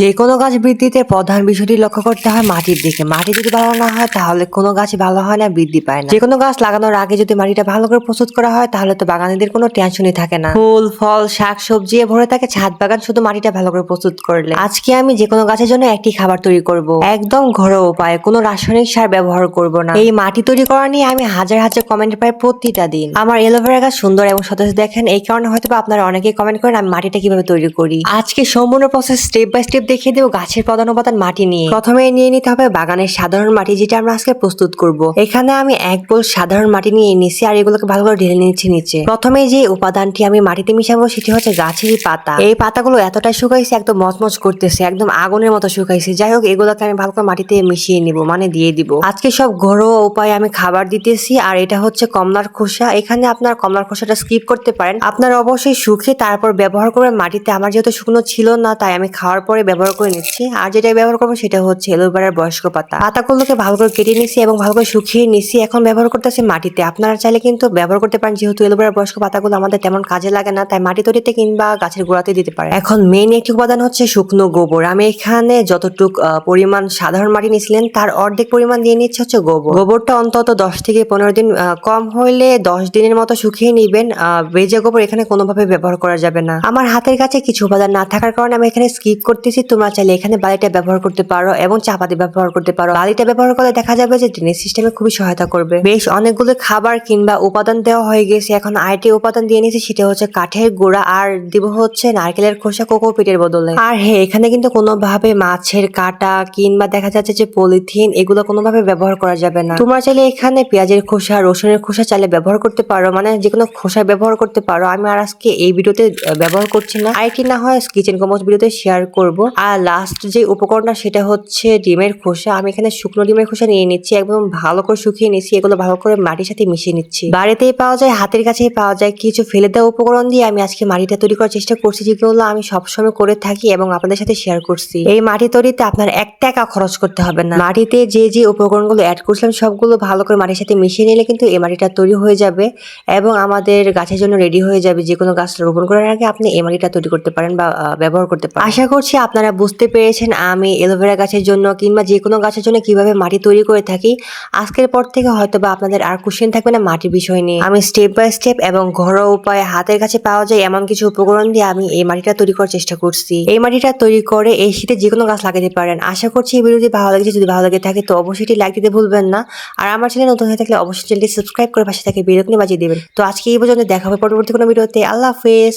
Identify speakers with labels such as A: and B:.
A: যে কোনো গাছ বৃদ্ধিতে প্রধান বিষয়টি লক্ষ্য করতে হয় মাটির দিকে। মাটি যদি ভালো না হয়, তাহলে কোনো গাছ ভালো হয় না, বৃদ্ধি পায় না। যে কোনো গাছ লাগানোর আগে যদি মাটিটা ভালো করে প্রস্তুত করা হয়, তাহলে তো বাগানীদের কোনো টেনশনই থাকে না। ফুল, ফল, শাক, সবজি ভরে থাকে, ছাদ বাগান শুধু মাটিটা ভালো করে প্রস্তুত করলে। আজকে আমি যে কোনো গাছের জন্য একটি খাবার তৈরি করব। একদম ঘরোয়া উপায়ে, কোনো রাসায়নিক সার ব্যবহার করব না। এই মাটি তৈরি করা নিয়ে আমি হাজার হাজার কমেন্ট পাই প্রতিটা দিন। আমার এলোভেরা গাছ সুন্দর এবং সতেজ দেখেন, এই কারণে হয়তো আপনারা অনেকেই কমেন্ট করেন, আমি মাটিটা কীভাবে তৈরি করি। আজকে সম্পূর্ণ প্রসেস স্টেপ বাই স্টেপ দেখিয়ে দেবো গাছের প্রধান উপাদান মাটি নিয়ে। প্রথমে নিয়ে নিতে হবে বাগানের সাধারণ মাটি যেটা আমরা আজকে প্রস্তুত করব। এখানে আমি এক বোল সাধারণ মাটি নিয়ে নিচ্ছি আর এগুলোকে ভালো করে ঢেলে নিচ্ছি নিচে। প্রথমে যে উপাদানটি আমি মাটিতে মিশাবো সেটি হচ্ছে গাছেরই পাতা। এই পাতাগুলো এতটাই শুকাইছে, একদম মচমচ করতেছে, একদম আগুনের মতো শুকাইছে। যাই হোক, এগুলোকে আমি ভালো করে মাটিতে মিশিয়ে নিব মানে দিয়ে দিব। আজকে সব ঘরোয়া উপায়ে আমি খাবার দিতেছি আর এটা হচ্ছে কমলার খোসা। এখানে আপনার কমলার খোসাটা স্কিপ করতে পারেন। আপনার অবশ্যই শুকিয়ে তারপর ব্যবহার করে মাটিতে আমার যেহেতু শুকনো ছিল না, তাই আমি খাওয়ার পরে ব্যবহার করে নিচ্ছি। আর যেটা ব্যবহার করব সেটা হচ্ছে এলোভেরার বয়স্ক পাতা। পাতাগুলোকে ভালো করে কেটে নিছি এবং ভালো করে শুকিয়ে নিছি এখন ব্যবহার করতেছি মাটিতে। আপনারা চাইলে কিন্তু ব্যবহার করতে পারেন, যেহেতু এলোভেরার বয়স্ক পাতাগুলো আমাদের তেমন কাজে লাগে না, তাই মাটি তৈরিতে কিংবা গাছের গোড়াতে দিতে পারে এখন মেইন একটি উপাদান হচ্ছে শুকনো গোবর। আমি এখানে যতটুক পরিমাণ সাধারণ মাটি নিয়েছিলেন, তার অর্ধেক পরিমাণ দিয়ে নিচ্ছে হচ্ছে গোবর। গোবরটা অন্তত দশ থেকে পনেরো দিন কম হইলে দশ দিনের মতো শুকিয়ে নিবেন। ভেজা গোবর এখানে কোনোভাবে ব্যবহার করা যাবে না। আমার হাতের কাছে কিছু উপাদান না থাকার কারণে আমি এখানে স্কিপ করতেছি। তোমরা চাইলে এখানে বালিটা ব্যবহার করতে পারো এবং চাপাতি ব্যবহার করতে পারো। বালিটা ব্যবহার করলে দেখা যাবে যে ড্রেনেজ সিস্টেমে খুবই সহায়তা করবে। বেশ অনেকগুলো খাবার কিংবা উপাদান দেওয়া হয়ে গেছে। এখন আরেকটি উপাদান দিয়ে নিয়েছি সেটা হচ্ছে কাঠের গুঁড়া। আর দিব হচ্ছে নারকেলের খোসা কোকো পিটের বদলে। আর হ্যাঁ এখানে কিন্তু কোনোভাবে মাছের কাটা কিংবা দেখা যাচ্ছে যে পলিথিন, এগুলো কোনোভাবে ব্যবহার করা যাবে না। তোমরা চাইলে এখানে পেঁয়াজের খোসা, রসুনের খোসা চাইলে ব্যবহার করতে পারো। মানে যে কোনো খোসা ব্যবহার করতে পারো। আমি আর আজকে এই ভিডিওতে ব্যবহার করছি না। আরেকটি না হয় কিচেন কম্পোজ ভিডিওতে শেয়ার করব। আর লাস্ট যে উপকরণটা সেটা হচ্ছে ডিমের খোসা। আমি এখানে শুকনো ডিমের খোসা নিয়ে নিচ্ছি, একদম ভালো করে শুকিয়ে নিচ্ছি, এগুলো ভালো করে মাটির সাথে মিশিয়ে নিচ্ছি। বাড়িতেই পাওয়া যায়, হাতের কাছেই পাওয়া যায়। কিছু ফেলে দেওয়া উপকরণ দিয়ে আমি আজকে মাটিটা তৈরি করার চেষ্টা করছি, যেগুলো আমি সবসময় করে থাকি এবং আপনাদের সাথে শেয়ার করছি। এই মাটি তৈরিতে আপনার এক টাকা খরচ করতে হবে না। মাটিতে যে যে উপকরণগুলো অ্যাড করছিলাম, সবগুলো ভালো করে মাটির সাথে মিশিয়ে নিলে কিন্তু এই মাটিটা তৈরি হয়ে যাবে এবং আমাদের গাছের জন্য রেডি হয়ে যাবে। যে কোনো গাছ রোপণ করার আগে আপনি এই মাটিটা তৈরি করতে পারেন বা ব্যবহার করতে পারেন। আশা করছি আপনারা বুঝতে পেরেছেন, আমি এলোভেরা গাছের জন্য কিংবা যে কোনো গাছের জন্য কীভাবে মাটি তৈরি করে থাকি। আজকের পর থেকে হয়তো বা আপনাদের আর কোশ্চেন থাকবে না মাটির বিষয় নিয়ে। আমি স্টেপ বাই স্টেপ এবং ঘরোয়া উপায়ে হাতের কাছে পাওয়া যায় এমন কিছু উপকরণ দিয়ে আমি এই মাটিটা তৈরি করার চেষ্টা করছি। এই মাটিটা তৈরি করে এই শীতে যে কোনো গাছ লাগাতে পারেন। আশা করছি এই ভিডিওটি ভালো লেগেছে। যদি ভালো লাগে থাকে তো অবশ্যই লাইক দিতে ভুলবেন না। আর আমার চ্যানেল নতুন হয়ে থাকলে অবশ্যই চ্যানেলটি সাবস্ক্রাইব করে পাশে থাকে বিরক্তি বাজিয়ে দেবেন। তো আজকে এই পর্যন্ত দেখা হবে পরবর্তী কোনো ভিডিওতে। আল্লাহ হাফেজ।